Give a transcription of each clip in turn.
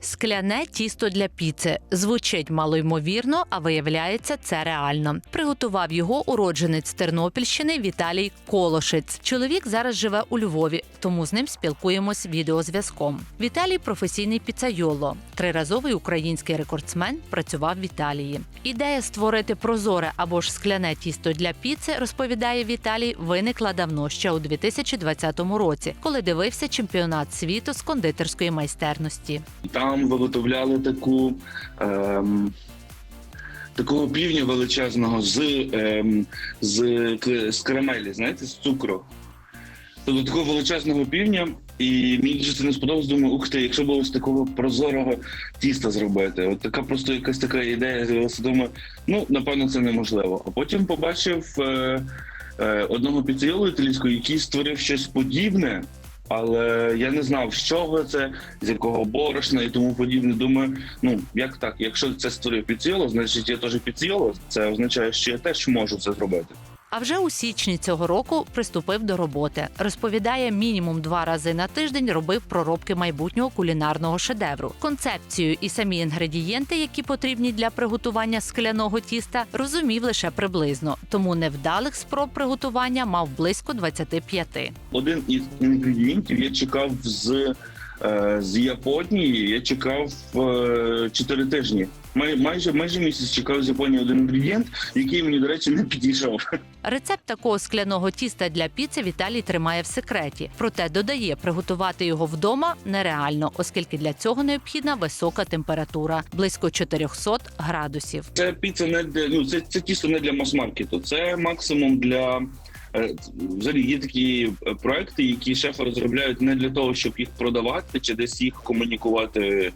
Скляне тісто для піци звучить малоймовірно, а виявляється, це реально. Приготував його уродженець Тернопільщини Віталій Колошець. Чоловік зараз живе у Львові, тому з ним спілкуємось відеозв'язком. Віталій професійний піцайоло, триразовий український рекордсмен, працював в Італії. Ідея створити прозоре або ж скляне тісто для піци, розповідає Віталій, виникла давно ще у 2020 році, коли дивився чемпіонат світу з кондитерської майстерності. Там виготовляли таку. Ем... Такого півня величезного з, ем, з, з карамелі, знаєте, з цукру. Тобто такого величезного півня, і мені дуже це не сподобалось. Думаю, ух ти, якщо було з такого прозорого тіста зробити. От така просто якась така ідея з'явилася. Думаю, ну напевно, це неможливо. А потім побачив е, е, одного піцейолу італійського, який створив щось подібне. Але я не знав, з чого це, з якого борошна і тому подібне. Думаю, ну як так? Якщо це створив підсіло, значить я теж підсіло. Це означає, що я теж можу це зробити. А вже у січні цього року приступив до роботи. Розповідає, мінімум два рази на тиждень робив проробки майбутнього кулінарного шедевру. Концепцію і самі інгредієнти, які потрібні для приготування скляного тіста, розумів лише приблизно. Тому невдалих спроб приготування мав близько 25. Один із інгредієнтів я чекав з, з Японії. Я чекав е, 4 тижні. Май, майже майже місяць чекав з Японії один інгредієнт, який мені, до речі, не підійшов. Рецепт такого скляного тіста для піци Віталій тримає в секреті. Проте додає, приготувати його вдома нереально, оскільки для цього необхідна висока температура близько 400 градусів. Це піца не для ну це, це тісто не для мас-маркету. Це максимум для. Е, Взагалі є такі е, проекти, які шефи розробляють не для того, щоб їх продавати чи десь їх комунікувати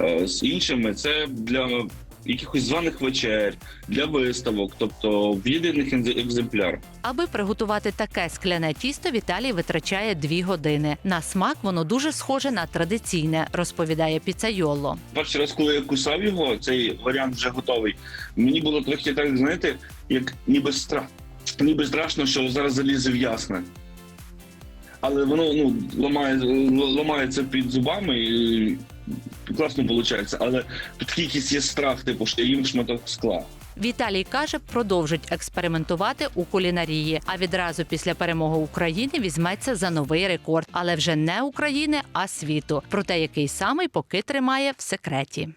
е, з іншими. Це для якихось званих вечер, для виставок, тобто в єдиних екзем- екземплярах. Аби приготувати таке скляне тісто, Віталій витрачає дві години. На смак воно дуже схоже на традиційне, розповідає піцайоло. Перший раз, коли я кусав його, цей варіант вже готовий. Мені було трохи так, знаєте, як ніби страх, ніби страшно, що зараз залізе в ясне. Але воно ну ламає, ламається під зубами і класно виходить. Але такий якийсь є страх, типу, що їм шматок скла. Віталій каже, продовжить експериментувати у кулінарії. А відразу після перемоги України візьметься за новий рекорд, але вже не України, а світу. Проте який самий поки тримає в секреті.